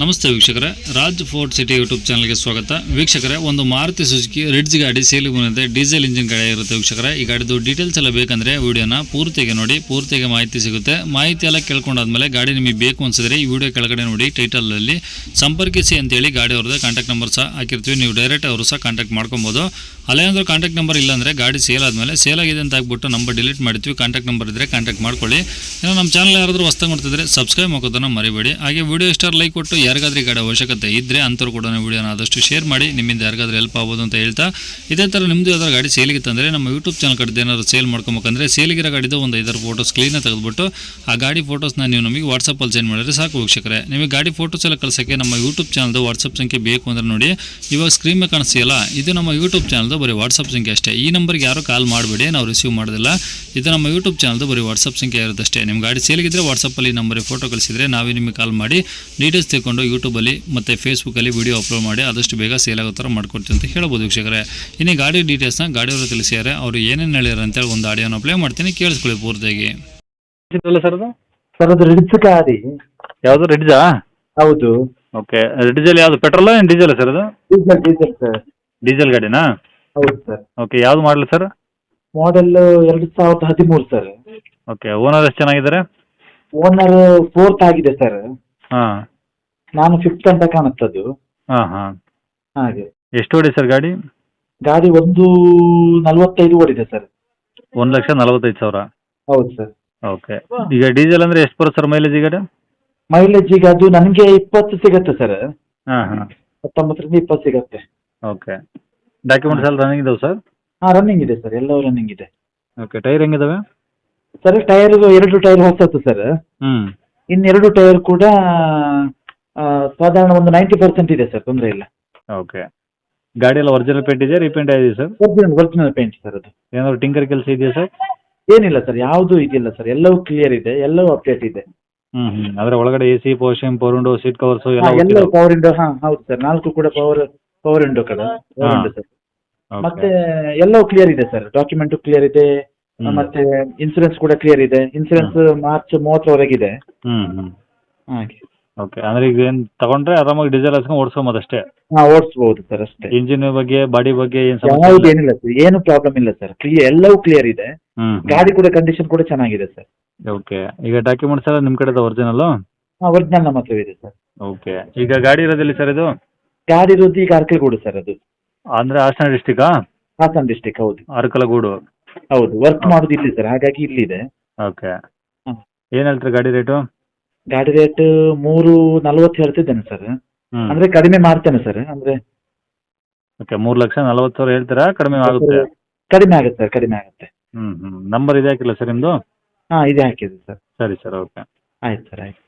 ನಮಸ್ತೆ ವೀಕ್ಷಕರೇ. Raj fort city YouTube ಚಾನಲ್ಗೆ ಸ್ವಾಗತ. ವೀಕ್ಷಕರೇ, ಒಂದು ಮಾರುತಿ ಸುಜುಕಿ ರಿಡ್ಜ್ ಗಾಡಿ ಸೇಲ್ ಬಂದಿದೆ. ಡೀಸೆಲ್ ಇಂಜಿನ್ ಗಾಡಿ ಇರುತ್ತೆ ವೀಕ್ಷಕರೇ. ಈ ಗಾಡಿದು ಡೀಟೇಲ್ಸ್ ಎಲ್ಲ ಬೇಕಂದ್ರೆ ವಿಡಿಯೋನ ಪೂರ್ತಿಗೆ ನೋಡಿ, ಪೂರ್ತಿಗೆ ಮಾಹಿತಿ ಸಿಗುತ್ತೆ. ಮಾಹಿತಿ ಎಲ್ಲ ಕೇಳ್ಕೊಂಡಾದ್ಮೇಲೆ ಗಾಡಿ ನಿಮಗೆ ಬೇಕು ಅನ್ಸಿದ್ರೆ ಈ ವಿಡಿಯೋ ಕೆಳಗಡೆ ನೋಡಿ, ಟೈಟಲಲ್ಲಿ ಸಂಪರ್ಕಿಸಿ ಅಂತೇಳಿ ಗಾಡಿ ಅವ್ರದ್ದು ಕಾಂಟ್ಯಾಕ್ಟ್ ನಂಬರ್ ಸಹ ಹಾಕಿರ್ತೀವಿ. ನೀವು ಡೈರೆಕ್ಟ್ ಅವರು ಸಹ ಕಾಂಟ್ಯಾಕ್ಟ್ ಮಾಡ್ಕೊಬೋದು. ಅಲ್ಲೇನಾದರೂ ಕಾಂಟ್ಯಾಕ್ಟ್ ನಂಬರ್ ಇಲ್ಲಾಂದರೆ ಗಾಡಿ ಸೇಲ್ ಆದಮೇಲೆ ಸೇಲ್ ಆಗಿದೆ ಅಂತ ಆಗಿಬಿಟ್ಟು ನಂಬರ್ ಡಿಲೀಟ್ ಮಾಡ್ತೀವಿ ಕಾಂಟ್ಯಾಕ್ಟ್ ನಂಬರ್ ಇದ್ದರೆ ಕಾಂಟ್ಯಾಕ್ಟ್ ಮಾಡ್ಕೊಳ್ಳಿ. ಇನ್ನು ನಮ್ಮ ಚಾನಲ್ ಯಾರಾದರೂ ಹೊಸ್ದಾಗಿ ಮಾಡ್ತಿದ್ರೆ ಸಬ್ಸ್ಕ್ರೈಬ್ ಮಾಡೋದನ್ನು ಮರಿಬೇಡಿ. ಹಾಗೆ ವಿಡಿಯೋ ಸ್ಟಾರ್ ಲೈಕ್ ಕೊಟ್ಟು ಯಾರಿಗಾದ್ರೂ ಈ ಗಾಡಿ ಅವಶ್ಯಕತೆ ಇದ್ದರೆ ಅಂಥವ್ರು ಕೂಡ ವಿಡಿಯೋನ ಆದಷ್ಟು ಶೇರ್ ಮಾಡಿ, ನಿಮ್ಮಿಂದ ಯಾರಿಗಾದ್ರೂ ಹೆಲ್ಪ್ ಆಗ್ಬೋದು ಅಂತ ಹೇಳ್ತಾ. ಇದೇ ಥರ ನಿಮ್ಮದು ಯಾವ್ದಾದ್ರು ಗಾಡಿ ಸೇಲಿಗೆ ತಂದರೆ ನಮ್ಮ ಯೂಟ್ಯೂಬ್ ಚಾನಲ್ ಕಡೆ ಏನಾದರೂ ಸೇಲ್ ಮಾಡ್ಕೊಬೇಕಂದ್ರೆ ಸೇಲಿಗಿರೋ ಗಾಡಿದು ಒಂದು ಐದಾರು ಫೋಟೋಸ್ ಕ್ಲೀನಾಗಿ ತೆಗೆದುಬಿಟ್ಟು ಆ ಗಾಡಿ ಫೋಟೋಸ್ನ ನೀವು ನಮಗೆ ವಾಟ್ಸಪ್ಪಲ್ಲಿ ಸೆಂಡ್ ಮಾಡಿದ್ರೆ ಸಾಕು ವೀಕ್ಷಕರೇ. ನಿಮಗೆ ಗಾಡಿ ಫೋಟೋಸ್ ಎಲ್ಲ ಕಳ್ಸೋಕ್ಕೆ ನಮ್ಮ ಯೂಟ್ಯೂಬ್ ಚಾನಲ್ದು ವಾಟ್ಸಪ್ ಸಂಖ್ಯೆ ಬೇಕು ಅಂದರೆ ನೋಡಿ, ಇವಾಗ ಸ್ಕ್ರೀನ್ ಮೇಲೆ ಕಾಣಿಸ್ತಿಲ್ಲ ಇದು ನಮ್ಮ ಯೂಟ್ಯೂಬ್ ಚಾನಲ್ದು ಬರೀ ವಾಟ್ಸಪ್ ಸಂಖ್ಯೆ ಅಷ್ಟೇ. ಈ ನಂಬರ್ಗೆ ಯಾರು ಕಾಲ್ ಮಾಡಬೇಡಿ, ನಾವು ರಿಸೀವ್ ಮಾಡೋದಿಲ್ಲ. ಇದು ನಮ್ಮ ಯೂಟ್ಯೂಬ್ ಚಾನಲ್ದು ಬರೀ ವಾಟ್ಸಪ್ ಸಂಖ್ಯೆ ಇರುತ್ತೆ ಅಷ್ಟೇ ನಿಮ್ಮ ಗಾಡಿ ಸೇಲಿಗಿದ್ರೆ ವಾಟ್ಸಪ್ಪಲ್ಲಿ ನಂಬರಿಗೆ ಫೋಟೋ ಕಳಿಸಿದ್ರೆ ನಾವೇ ನಿಮಗೆ ಕಾಲ್ ಮಾಡಿ ಡೀಟೇಲ್ಸ್ ತಿಳ್ಕೊಂಡು ಯೂಟ್ಯೂಬಲ್ಲಿ ಮತ್ತು ಫೇಸ್ಬುಕ್ಕಲ್ಲಿ ವಿಡಿಯೋ ಅಪ್ಲೋಡ್ ಮಾಡಿ ಆದಷ್ಟು ಬೇಗ ಸೇಲ್ ಆಗೋ ಥರ ಮಾಡ್ಕೊಡ್ತೀವಿ ಅಂತ ಹೇಳ್ಬೋದು ವೀಕ್ಷಕರೇ. ಇನ್ನು ಗಾಡಿ ಡೀಟೇಲ್ಸ್ನ ಗಾಡಿಯವರು ತಿಳಿಸಿದ್ದಾರೆ. ಅವರು ಏನೇನು ಹೇಳ್ಯಾರ ಅಂತೇಳಿ ಒಂದು ಆಡಿಯೋನ ಪ್ಲೇ ಮಾಡ್ತೀನಿ. ಕೇಳಿಸ್ಕೊಳ್ಳಿ ಪೂರ್ತಿಯಾಗಿ. ಅಲ್ಲ ಸರ್ ಅದು? ಸರ್ ಅದು ಯಾವುದು? ರೆಡ್ಜಾ ಹೌದು. ಓಕೆ. ರೆಡ್ಜಲ್ಲಿ ಯಾವುದು? ಪೆಟ್ರೋಲ್ ಏನು ಡೀಸೆಲ್ ಸರ್ ಅದು? Diesel diesel sir. ಡೀಸೆಲ್ ಗಾಡಿನಾ? ಹೌದು ಸರ್. ಓಕೆ ಯಾವ್ದು ಮಾಡಲ್ ಸರ್? ಮಾಡೆಲ್ ಎರಡು ಸಾವಿರದ ಹದಿಮೂರು ಸರ್. ಓಕೆ ಓನರ್ ಎಷ್ಟು ಚೆನ್ನಾಗಿದ್ದಾರೆ ಓನರ್ ಫೋರ್ತ್ ಆಗಿದೆ ಸರ್. ಹಾಂ. ನಾನು ಫಿಫ್ತ್ ಅಂತ ಕಾಣುತ್ತದು ಹಾಂ ಹಾಂ. ಹಾಗೆ. ಎಷ್ಟು ಓಡಿ ಸರ್ ಗಾಡಿ? ಗಾಡಿ ಒಂದು ನಲವತ್ತೈದು ಓಡಿದೆ ಸರ್. ಒಂದು ಲಕ್ಷ ನಲವತ್ತೈದು ಸಾವಿರ. ಹೌದು ಸರ್. ಓಕೆ. ಈಗ ಡೀಸೆಲ್ ಅಂದ್ರೆ ಎಷ್ಟು ಬರುತ್ತೆ ಸರ್ ಮೈಲೇಜ್ ಈಗ ಮೈಲೇಜ್ ಈಗ ಅದು ನನಗೆ ಇಪ್ಪತ್ತು ಸಿಗತ್ತೆ ಸರ್. ಹಾಂ ಹಾಂ. ಹತ್ತೊಂಬತ್ತರಿಂದ ಇಪ್ಪತ್ತು ಸಿಗತ್ತೆ. ಓಕೆ. ಡಾಕ್ಯುಮೆಂಟ್ಸ್ ಎಲ್ಲ ರನ್ನಿಂಗ್ ಇದಾವೆ ಸರ್? ಹಾಂ ರನ್ನಿಂಗ್ ಇದೆ ಸರ್. ಎಲ್ಲವೂ ರನ್ನಿಂಗ್ ಇದೆ. ಓಕೆ ಟೈರ್ ಹೆಂಗಿದಾವೆ? ಸರ್ ಟೈರ್ ಎರಡು ಟೈರ್ ಹೊಸತ್ತು ಸರ್. ಹ್ಞೂ ಇನ್ನೆರಡು ಟೈರ್ ಕೂಡ ಸಾಧಾರಣ ಒಂದು ನೈಂಟಿ ಪರ್ಸೆಂಟ್ ಇದೆ ಸರ್ ತೊಂದರೆ ಇಲ್ಲ. ಓಕೆ ಗಾಡಿ ಎಲ್ಲ ಒರಿಜಿನಲ್ ಪೇಂಟ್ ಇದೆಯಾ ರೀಪೇಂಟ್ ಆಗಿದೆ sir? Original original paint sir ಅದು. ಏನಾದ್ರು ಟಿಂಕರ್ ಕೆಲಸ ಇದೆಯಾ ಸರ್? ಏನಿಲ್ಲ ಸರ್ ಯಾವುದು ಇದಿಲ್ಲ ಸರ್ ಎಲ್ಲವೂ ಕ್ಲಿಯರ್ ಇದೆ ಎಲ್ಲವೂ ಅಪ್ಡೇಟ್ ಇದೆ. ಹ್ಮ್ ಹ್ಞೂ ಅದರ ಒಳಗಡೆ A C portion power window seat covers ಹಾ, ಎಲ್ಲ ಪವರ್ ವಿಂಡೋ ಹಾ ಹೌದು ಸರ್ ನಾಲ್ಕು ಕೂಡ ಪವರ್ ಪವರ್ ವಿಂಡೋ ಕಡೆ ಹಾ. ಸರ್. ಮತ್ತೆ ಎಲ್ಲವೂ ಕ್ಲಿಯರ್ ಇದೆ ಸರ್ ಡಾಕ್ಯುಮೆಂಟ್ ಕ್ಲಿಯರ್ ಇದೆ ಹ್ಮ್. ಮತ್ತೆ ಇನ್ಸೂರೆನ್ಸ್ ಕೂಡ ಕ್ಲಿಯರ್ ಇದೆ ಇನ್ಸೂರೆನ್ಸ್ ಮಾರ್ಚ್ ಮೂವತ್ತರವರೆಗಿದೆ. ಹ್ಮ್ ಹ್ಮ್. ಹಾಗೆ. ಓಕೆ ಅಂದ್ರೆ ಈಗ ಏನ್ ತಗೊಂಡ್ರೆ ಆರಾಮಾಗಿ ಡೀಸೆಲ್ ಹಾಸ್ಕೊಂಡು ಓಡಿಸ್ಕೊಂಬೋದು ಅಷ್ಟೇ? ಹಾ ಓಡಿಸ್ಬೋದು ಸರ್ ಅಷ್ಟೇ. ಇಂಜಿನ್ ಬಗ್ಗೆ ಬಾಡಿ ಬಗ್ಗೆ ಏನು ಸಮಸ್ಯೆ ಯಾವ್ದು ಇಲ್ಲ ಏನಿಲ್ಲ ಸರ್ ಏನು ಪ್ರಾಬ್ಲಮ್ ಇಲ್ಲ ಸರ್ ಕ್ಲಿಯರ್ ಎಲ್ಲವೂ ಕ್ಲಿಯರ್ ಇದೆ. ಹ್ಮ್. ಗಾಡಿ ಕೂಡ ಕಂಡೀಷನ್ ಕೂಡ ಚೆನ್ನಾಗಿದೆ ಸರ್ ಓಕೆ ಈಗ ಡಾಕ್ಯುಮೆಂಟ್ಸ್ ಎಲ್ಲ ನಿಮ್ ಕಡೆದ ಒರಿಜಿನಲ್ ಹಾ ಒರಿಜಿನಲ್ ನಮ್ಮ ಹತ್ರ ಇದೆ ಸರ್ ಓಕೆ ಈಗ ಗಾಡಿ ಇರೋದಿಲ್ಲ ಸರ್ ಇದು? ಗಾಡಿ ಇರೋದು ಈಗ ಅರ್ಕಲ್ಗೂಡು ಸರ್ ಅದು. ಅಂದ್ರೆ ಹಾಸನ ಡಿಸ್ಟಿಕಾ ಹಾಸನ ಡಿಸ್ಟಿಕ್ ಹೌದು. ಅರಕಲಗೂಡು. ಹೌದು. ವರ್ಕ್ ಮಾಡೋದು ಇಲ್ಲಿ ಸರ್ ಹಾಗಾಗಿ ಇಲ್ಲಿದೆ. ಓಕೆ ಏನು ಹೇಳ್ತೀರಿ ಗಾಡಿ ರೇಟು ಗಾಡಿ ರೇಟ್ ಮೂರು ನಲ್ವತ್ತು ಹೇಳ್ತಿದ್ದೇನೆ ಸರ್ ಹ್ಮ್. ಅಂದ್ರೆ ಕಡಿಮೆ ಮಾಡ್ತೇನೆ ಸರ್ ಅಂದ್ರೆ ಓಕೆ ಮೂರು ಲಕ್ಷ ನಲವತ್ತು ಸಾವಿರ ಹೇಳ್ತೀರಾ? ಕಡಿಮೆ ಆಗುತ್ತೆ? ಕಡಿಮೆ ಆಗುತ್ತೆ ಸರ್ ಕಡಿಮೆ ಆಗುತ್ತೆ. ಹ್ಮ್ ಹ್ಮ್. ನಂಬರ್ ಇದೆ ಹಾಕಿಲ್ಲ ಸರ್ ನಿಮ್ದು? ಹಾ ಇದೆ ಹಾಕಿದೆ ಸರ್ ಸರಿ ಸರ್ ಓಕೆ ಆಯ್ತು ಸರ್ ಆಯ್ತು.